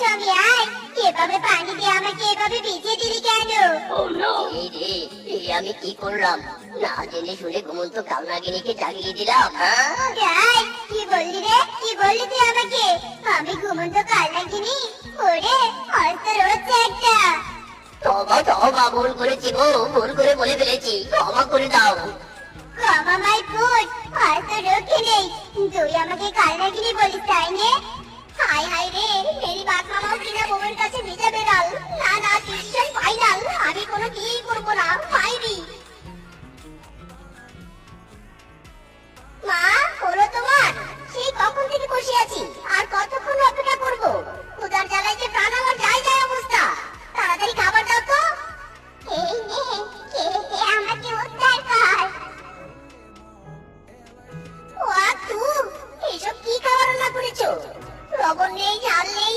স্বামী আয়। এভাবে পানি দিয়ে আমাকে এভাবে ভিজিয়ে দিলি কেন? এই রে এই আমি কি করলাম? না জেনে শুনে ঘুমন্ত কালনাগিনীকে জাগিয়ে দিলাম হ্যাঁ? যাই কি বললি রে? কি বললি তুই আমাকে? আমি ঘুমন্ত কাল ওরে হস্ত রয়েছে একটা। তবা তবা ভুল করেছি গো ভুল করে বলে ফেলেছি। ক্ষমা করে দাও। ক্ষমা মাই ফুট হস্ত রক্ষে নেই। তুই আমাকে কাল নাকিনি বলিস তাই নে? লবণ নেই ঝাল নেই।